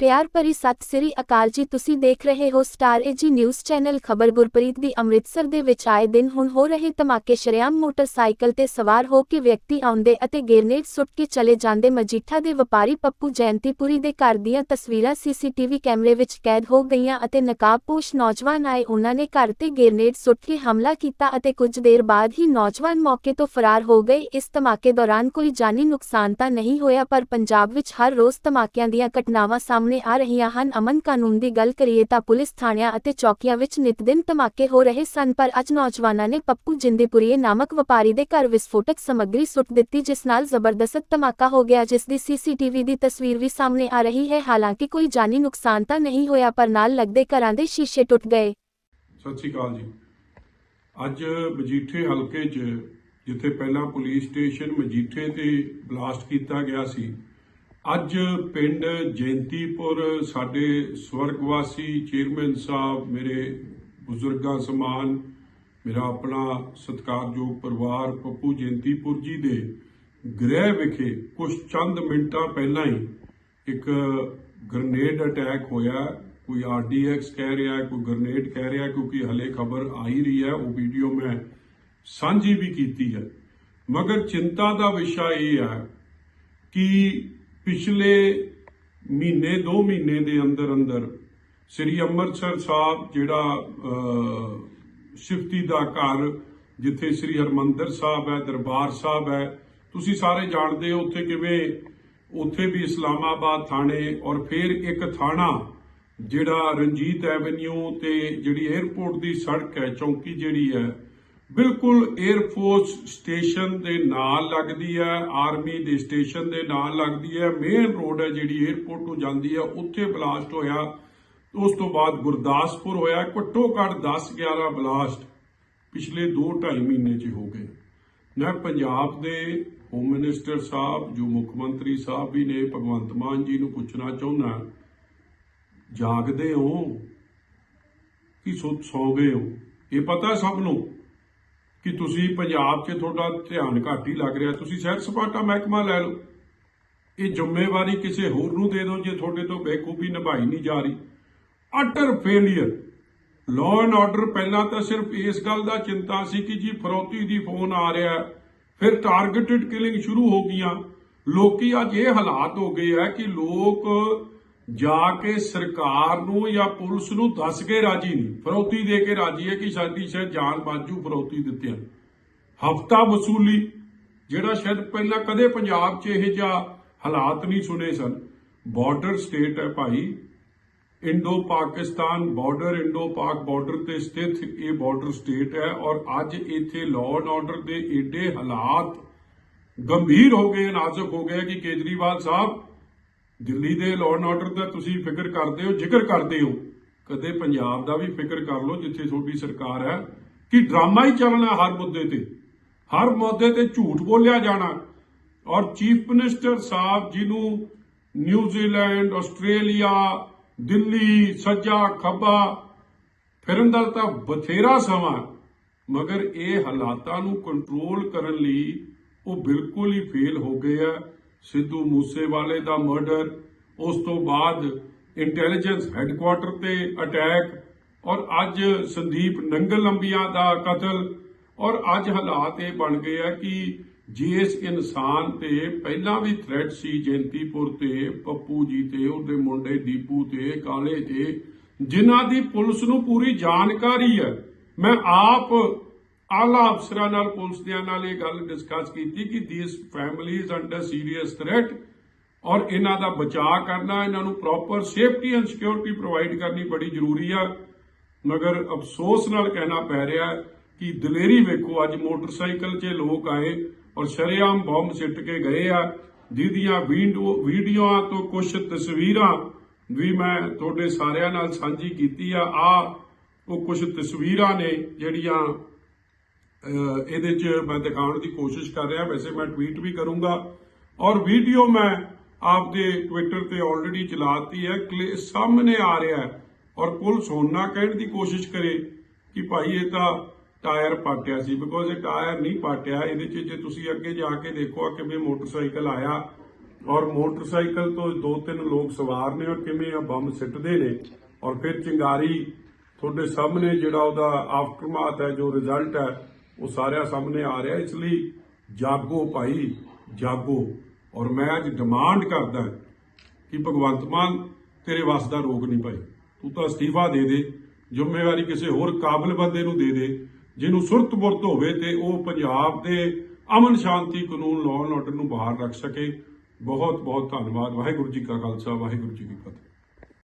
ਪਿਆਰ ਭਰੀ ਸਤਿ ਸ੍ਰੀ ਅਕਾਲ ਜੀ। ਤੁਸੀਂ ਦੇਖ ਰਹੇ ਹੋ ਸਟਾਰ ਏਜੀ ਨਿਊਜ਼ ਚੈਨਲ। ਖਬਰ ਗੁਰਪ੍ਰੀਤ ਦੀ ਅੰਮ੍ਰਿਤਸਰ ਦੇ ਵਿੱਚ ਆਏ ਦਿਨ ਹੁਣ ਹੋ ਰਹੇ ਧਮਾਕੇ। ਸ਼ਰੇਆਮ ਮੋਟਰਸਾਈਕਲ ਤੇ ਸਵਾਰ ਹੋ ਕੇ ਵਿਅਕਤੀ ਆਉਂਦੇ ਅਤੇ ਗ੍ਰੇਨੇਡ ਸੁੱਟ ਕੇ ਚਲੇ ਜਾਂਦੇ ਮਜੀਠਾ ਦੇ ਵਪਾਰੀ ਪੱਪੂ ਜੈਂਤੀਪੁਰੀ ਦੇ ਘਰ ਦੀਆਂ ਤਸਵੀਰਾਂ ਸੀਸੀਟੀਵੀ ਕੈਮਰੇ ਵਿੱਚ ਕੈਦ ਹੋ ਗਈਆਂ ਅਤੇ ਨਕਾਬਪੋਸ਼ ਨੌਜਵਾਨ ਆਏ। ਉਹਨਾਂ ਨੇ ਘਰ ਤੇ ਗ੍ਰੇਨੇਡ ਸੁੱਟ ਕੇ ਹਮਲਾ ਕੀਤਾ ਅਤੇ ਕੁਝ ਦੇਰ ਬਾਅਦ ਹੀ ਨੌਜਵਾਨ ਮੌਕੇ ਤੋਂ ਫਰਾਰ ਹੋ ਗਏ। ਇਸ ਧਮਾਕੇ ਦੌਰਾਨ ਕੋਈ ਜਾਨੀ ਨੁਕਸਾਨ ਤਾਂ ਨਹੀਂ ਹੋਇਆ, ਪਰ ਪੰਜਾਬ ਵਿੱਚ ਹਰ ਰੋਜ਼ ਧਮਾਕਿਆਂ ਦੀਆਂ ਘਟਨਾਵਾਂ ਸਾਹਮਣੇ ਆ ਰਹੀਆਂ ਹਨ। ਅਮਨ ਕਾਨੂੰਨ ਦੀ ਗੱਲ ਕਰੀਏ ਤਾਂ ਪੁਲਿਸ ਥਾਣਿਆਂ ਅਤੇ ਚੌਕੀਆਂ ਵਿੱਚ ਨਿਤ ਧਮਾਕੇ ਹੋ ਰਹੇ ਸਨ, ਪਰ ਅੱਜ ਨੌਜਵਾਨਾਂ ਨੇ ਪੱਪੂ ਜਿੰਦੇਪੁਰੀਏ ਨਾਮਕ ਵਪਾਰੀ ਦੇ ਘਰ ਵਿਸਫੋਟਕ ਸਮੱਗਰੀ ਸੁੱਟ ਦਿੱਤੀ, ਜਿਸ ਨਾਲ ਜ਼ਬਰਦਸਤ ਧਮਾਕਾ ਹੋ ਗਿਆ, ਜਿਸ ਦੀ ਸੀਸੀਟੀਵੀ ਦੀ ਤਸਵੀਰ ਵੀ ਸਾਹਮਣੇ ਆ ਰਹੀ ਹੈ। ਹਾਲਾਂਕਿ ਕੋਈ ਜਾਨੀ ਨੁਕਸਾਨ ਤਾਂ ਨਹੀਂ ਹੋਇਆ, ਪਰ ਨਾਲ ਲੱਗਦੇ ਘਰਾਂ ਦੇ ਸ਼ੀਸ਼ੇ ਟੁੱਟ ਗਏ। ਸਤਿ ਸ਼੍ਰੀ ਅਕਾਲ ਜੀ। ਅੱਜ ਮਜੀਠੇ ਹਲਕੇ 'ਚ, ਜਿੱਥੇ ਪਹਿਲਾਂ ਪੁਲਿਸ ਸਟੇਸ਼ਨ ਮਜੀਠੇ ਤੇ ਬਲਾਸਟ ਕੀਤਾ ਗਿਆ ਸੀ ਅੱਜ ਪਿੰਡ ਜੈਂਤੀਪੁਰ ਸਾਡੇ ਸਵਰਗਵਾਸੀ ਚੇਅਰਮੈਨ ਸਾਹਿਬ, ਮੇਰੇ ਬਜ਼ੁਰਗਾਂ ਸਮਾਨ, ਮੇਰਾ ਆਪਣਾ ਸਤਿਕਾਰਯੋਗ ਪਰਿਵਾਰ ਪੱਪੂ ਜੈਂਤੀਪੁਰ ਜੀ ਦੇ ਗ੍ਰਹਿ ਵਿਖੇ ਕੁਝ ਚੰਦ ਮਿੰਟਾਂ ਪਹਿਲਾਂ ਹੀ ਇੱਕ ਗ੍ਰਨੇਡ ਅਟੈਕ ਹੋਇਆ ਕੋਈ ਆਰਡੀਐਕਸ ਕਹਿ ਰਿਹਾ ਕੋਈ ਗ੍ਰਨੇਡ ਕਹਿ ਰਿਹਾ ਕਿਉਂਕਿ ਹਲੇ ਖਬਰ ਆ ਹੀ ਰਹੀ ਹੈ। ਉਹ ਵੀਡੀਓ ਮੈਂ ਸਾਂਝੀ ਵੀ ਕੀਤੀ ਹੈ। ਮਗਰ ਚਿੰਤਾ ਦਾ ਵਿਸ਼ਾ ਇਹ ਹੈ ਕਿ ਪਿਛਲੇ ਮਹੀਨੇ 2 ਮਹੀਨੇ ਦੇ ਅੰਦਰ ਅੰਦਰ ਸ੍ਰੀ ਅੰਮ੍ਰਿਤਸਰ ਸਾਹਿਬ ਜਿਹੜਾ ਸ਼ਿਫਤੀ ਦਾ ਘਰ ਜਿੱਥੇ ਸ੍ਰੀ ਹਰਮੰਦਰ ਸਾਹਿਬ ਹੈ, ਦਰਬਾਰ ਸਾਹਿਬ ਹੈ, ਤੁਸੀਂ ਸਾਰੇ ਜਾਣਦੇ ਹੋ ਉੱਥੇ ਕਿਵੇਂ ਉੱਥੇ ਵੀ ਇਸਲਾਮਾਬਾਦ ਥਾਣੇ ਔਰ ਫਿਰ ਇੱਕ ਥਾਣਾ ਜਿਹੜਾ ਰਣਜੀਤ ਐਵਨਿਊ ਤੇ ਜਿਹੜੀ 에ਅਰਪੋਰਟ ਦੀ ਸੜਕ ਹੈ, ਚੌਂਕੀ ਜਿਹੜੀ ਹੈ ਬਿਲਕੁਲ 에ਅਰਫੋਰਸ ਸਟੇਸ਼ਨ ਦੇ ਨਾਲ ਲੱਗਦੀ ਹੈ ਆਰਮੀ ਦੇ ਸਟੇਸ਼ਨ ਦੇ ਨਾਲ ਲੱਗਦੀ ਹੈ। ਮੇਨ ਰੋਡ ਹੈ ਜਿਹੜੀ 에ਅਰਪੋਰਟ ਨੂੰ ਜਾਂਦੀ ਹੈ, ਉੱਥੇ ਬਲਾਸਟ ਹੋਇਆ। ਉਸ ਤੋਂ ਬਾਅਦ ਗੁਰਦਾਸਪੁਰ ਹੋਇਆ, ਘੱਟੋ ਘੱਟ 10 11 ਬਲਾਸਟ ਪਿਛਲੇ 2.5 ਮਹੀਨੇ 'ਚ ਹੋ ਗਏ। ਮੈਂ ਪੰਜਾਬ ਦੇ ਹੋਮ ਮਿਨਿਸਟਰ ਸਾਹਿਬ, ਜੋ ਮੁੱਖ ਮੰਤਰੀ ਸਾਹਿਬ ਵੀ ਨੇ, ਭਗਵੰਤ ਮਾਨ ਜੀ ਨੂੰ ਪੁੱਛਣਾ ਚਾਹੁੰਦਾ ਜਾਗਦੇ ਹੋ ਕਿ ਸੋ, ਸੌ ਗਏ ਹੋ? ਇਹ ਪਤਾ ਸਭ ਨੂੰ? ਕਿ ਤੁਸੀਂ ਪੰਜਾਬ 'ਚ ਤੁਹਾਡਾ ਧਿਆਨ ਘੱਟ ਹੀ ਲੱਗ ਰਿਹਾ। ਤੁਸੀਂ ਸੈਰ ਸਪਾਟਾ ਮਹਿਕਮਾ ਲੈ ਲਓ। ਇਹ ਜ਼ਿੰਮੇਵਾਰੀ ਕਿਸੇ ਹੋਰ ਨੂੰ ਦੇ ਦਿਓ ਜੇ ਤੁਹਾਡੇ ਤੋਂ ਬੇਖੂਬੀ ਨਿਭਾਈ ਨਹੀਂ ਜਾ ਰਹੀ। Utter failure law and order ਪਹਿਲਾਂ ਤਾਂ ਸਿਰਫ ਇਸ ਗੱਲ ਦਾ ਚਿੰਤਾ ਸੀ ਕਿ ਜੀ ਫਰੋਤੀ ਦੀ ਫੋਨ ਆ ਰਿਹਾ ਫਿਰ ਟਾਰਗੇਟਡ ਕਿਲਿੰਗ ਸ਼ੁਰੂ ਹੋ ਗਈਆਂ। ਲੋਕੀ ਅੱਜ ਇਹ ਹਾਲਾਤ ਹੋ ਗਏ ਆ ਕਿ ਲੋਕ ਜਾ ਕੇ ਸਰਕਾਰ ਨੂੰ ਜਾਂ ਪੁਲਿਸ ਨੂੰ ਦੱਸ ਕੇ ਰਾਜੀ ਨਹੀਂ। ਫਰੋਤੀ ਦੇ ਕੇ ਰਾਜੀ ਹੈ ਕਿ ਸਾਡੀ ਸ਼ਾਇਦ ਜਾਨ ਬਾਜੂ ਫਰੋਤੀ ਦਿੱਤਿਆਂ। ਹਫਤਾ ਵਸੂਲੀ, ਜਿਹੜਾ ਸ਼ਾਇਦ ਪਹਿਲਾਂ ਕਦੇ ਪੰਜਾਬ 'ਚ ਇਹ ਜਿਹਾ ਹਾਲਾਤ ਨਹੀਂ ਸੁਣੇ ਸਨ। ਬਾਰਡਰ ਸਟੇਟ ਹੈ ਭਾਈ। Indo Pakistan border Indo Pak border ਤੇ ਸਥਿਤ ਇਹ ਬਾਰਡਰ ਸਟੇਟ ਹੈ ਔਰ ਅੱਜ ਇੱਥੇ ਲਾਅ ਐਂਡ ਆਰਡਰ ਦੇ ਏਡੇ ਹਾਲਾਤ ਗੰਭੀਰ ਹੋ ਗਏ, ਨਾਜ਼ੁਕ ਹੋ ਗਏ ਕਿ ਕੇਜਰੀਵਾਲ ਸਾਹਿਬ ਦਿੱਲੀ ਦੇ ਲਾਅ ਐਂਡ ਆਰਡਰ ਦਾ ਤੁਸੀਂ ਫਿਕਰ ਕਰਦੇ ਹੋ, ਜ਼ਿਕਰ ਕਰਦੇ ਹੋ, ਕਦੇ ਪੰਜਾਬ ਦਾ ਵੀ ਫਿਕਰ ਕਰ ਲਓ, ਜਿੱਥੇ ਤੁਹਾਡੀ ਸਰਕਾਰ ਹੈ, ਕਿ ਡਰਾਮਾ ਹੀ ਚੱਲਣਾ ਹਰ ਮੁੱਦੇ ਤੇ। ਹਰ ਮੁੱਦੇ ਤੇ ਝੂਠ ਬੋਲਿਆ ਜਾਣਾ। ਔਰ ਚੀਫ ਮਿਨਿਸਟਰ ਸਾਹਿਬ ਜਿਹਨੂੰ ਨਿਊਜ਼ੀਲੈਂਡ ਆਸਟ੍ਰੇਲੀਆ, ਦਿੱਲੀ, ਸੱਜਾ, ਖੱਬਾ, ਫਿਰਨ ਦਾ ਤਾਂ ਬਥੇਰਾ ਸਮਾਂ ਮਗਰ ਇਹ ਹਾਲਾਤਾਂ ਨੂੰ ਕੰਟਰੋਲ ਕਰਨ ਲਈ ਉਹ ਬਿਲਕੁਲ ਹੀ ਫੇਲ ਹੋ ਗਏ ਆ ਸਿੱਧੂ ਮੂਸੇਵਾਲੇ ਦਾ ਮਰਡਰ ਉਸ ਤੋਂ ਬਾਅਦ ਇੰਟੈਲੀਜੈਂਸ ਹੈੱਡਕੁਆਰਟਰ ਤੇ ਅਟੈਕ ਔਰ ਅੱਜ ਸੰਦੀਪ ਨੰਗਲ ਲੰਬੀਆਂ ਦਾ ਕਤਲ ਔਰ ਅੱਜ ਹਾਲਾਤ ਇਹ ਬਣ ਗਏ ਆ ਕਿ ਜਿਸ ਇਨਸਾਨ ਤੇ ਪਹਿਲਾਂ ਵੀ ਥ੍ਰੈਟ ਸੀ ਜੈਂਤੀਪੁਰ ਤੇ, ਪੱਪੂ ਜੀ ਤੇ, ਉਹਦੇ ਮੁੰਡੇ ਦੀਪੂ ਤੇ, ਕਾਲੇ ਤੇ, ਜਿਨ੍ਹਾਂ ਦੀ ਪੁਲਿਸ ਨੂੰ ਪੂਰੀ ਜਾਣਕਾਰੀ ਹੈ। ਮੈਂ ਆਪ ਆਲਾ ਅਫਸਰਾਂ ਨਾਲ ਪੁਲਿਸ ਦਿਆਂ ਨਾਲ ਇਹ ਗੱਲ ਡਿਸਕਸ ਕੀਤੀ ਕਿ these families under serious threat ਔਰ ਇਹਨਾਂ ਦਾ ਬਚਾਅ ਕਰਨਾ, ਇਹਨਾਂ ਨੂੰ proper safety and security provide ਕਰਨੀ ਬੜੀ ਜ਼ਰੂਰੀ ਆ। ਮਗਰ ਅਫਸੋਸ ਨਾਲ ਕਹਿਣਾ ਪੈ ਰਿਹਾ ਕਿ ਦਲੇਰੀ ਵੇਖੋ, ਅੱਜ ਮੋਟਰਸਾਈਕਲ 'ਚ ਲੋਕ ਆਏ ਔਰ ਸ਼ਰੇਆਮ ਬੰਬ ਸਿੱਟ ਕੇ ਗਏ ਆ। ਜਿਹਦੀਆਂ ਵੀਡੀਓ ਵੀਡੀਓਆਂ ਤੋਂ ਕੁਝ ਤਸਵੀਰਾਂ ਵੀ ਮੈਂ ਤੁਹਾਡੇ ਸਾਰਿਆਂ ਨਾਲ ਸਾਂਝੀ ਕੀਤੀ ਆ। ਆ ਉਹ ਕੁਝ ਤਸਵੀਰਾਂ ਨੇ ਜਿਹੜੀਆਂ ਇਹਦੇ 'ਚ ਮੈਂ ਦਿਖਾਉਣ ਦੀ ਕੋਸ਼ਿਸ਼ ਕਰ ਰਿਹਾ, ਵੈਸੇ ਮੈਂ ਟਵੀਟ ਵੀ ਕਰੂੰਗਾ। ਔਰ ਵੀਡੀਓ ਮੈਂ ਆਪਦੇ ਟਵਿੱਟਰ ਤੇ ਆਲਰੇਡੀ ਚਲਾਤੀ ਹੈ, ਕਲੇ- ਸਾਹਮਣੇ ਆ ਰਿਹਾ ਹੈ। ਔਰ ਪੁਲਿਸ ਹੁਣ ਨਾ ਕਹਿਣ ਦੀ ਕੋਸ਼ਿਸ਼ ਕਰੇ ਕਿ ਭਾਈ ਇਹ ਤਾਂ ਟਾਇਰ ਪਾਟਿਆ ਸੀ ਬਿਕੋਜ਼ ਇਹ ਟਾਇਰ ਨਹੀਂ ਪਾਟਿਆ। ਇਹਦੇ 'ਚ ਜੇ ਤੁਸੀਂ ਅੱਗੇ ਜਾ ਕੇ ਦੇਖੋ ਆ ਕਿਵੇਂ ਮੋਟਰਸਾਈਕਲ ਆਇਆ। ਔਰ ਮੋਟਰਸਾਈਕਲ ਤੋਂ ਦੋ ਤਿੰਨ ਲੋਕ ਸਵਾਰ ਨੇ, ਔਰ ਕਿਵੇਂ ਆ ਬੰਬ ਸਿੱਟਦੇ ਨੇ। ਔਰ ਫਿਰ ਚਿੰਗਾਰੀ ਤੁਹਾਡੇ ਸਾਹਮਣੇ ਜਿਹੜਾ ਉਹਦਾ ਆਫਟਰਮਾਥ ਹੈ, ਜੋ ਰਿਜ਼ਲਟ ਹੈ ਉਹ ਸਾਰਿਆਂ ਸਾਹਮਣੇ ਆ ਰਿਹਾ, ਇਸ ਲਈ ਜਾਗੋ ਭਾਈ, ਜਾਗੋ। ਔਰ ਮੈਂ ਅੱਜ ਡਿਮਾਂਡ ਕਰਦਾ ਕਿ ਭਗਵੰਤ ਮਾਨ ਤੇਰੇ ਵੱਸ ਦਾ ਰੋਕ ਨਹੀਂ ਭਾਈ ਤੂੰ ਤਾਂ ਅਸਤੀਫਾ ਦੇ ਦੇ, ਜ਼ਿੰਮੇਵਾਰੀ ਕਿਸੇ ਹੋਰ ਕਾਬਿਲ ਬੰਦੇ ਨੂੰ ਦੇ ਦੇ, ਜਿਹਨੂੰ ਸੁਰਤ-ਬੁਰਤ ਹੋਵੇ ਤੇ ਉਹ ਪੰਜਾਬ ਦੇ ਅਮਨ ਸ਼ਾਂਤੀ ਕਾਨੂੰਨ ਲਾਅ ਐਂਡ ਆਰਡਰ ਨੂੰ ਬਾਹਰ ਰੱਖ ਸਕੇ। ਬਹੁਤ ਬਹੁਤ ਧੰਨਵਾਦ। ਵਾਹਿਗੁਰੂ ਜੀ ਕਾ ਖਾਲਸਾ, ਵਾਹਿਗੁਰੂ ਜੀ ਕੀ ਫਤਿਹ।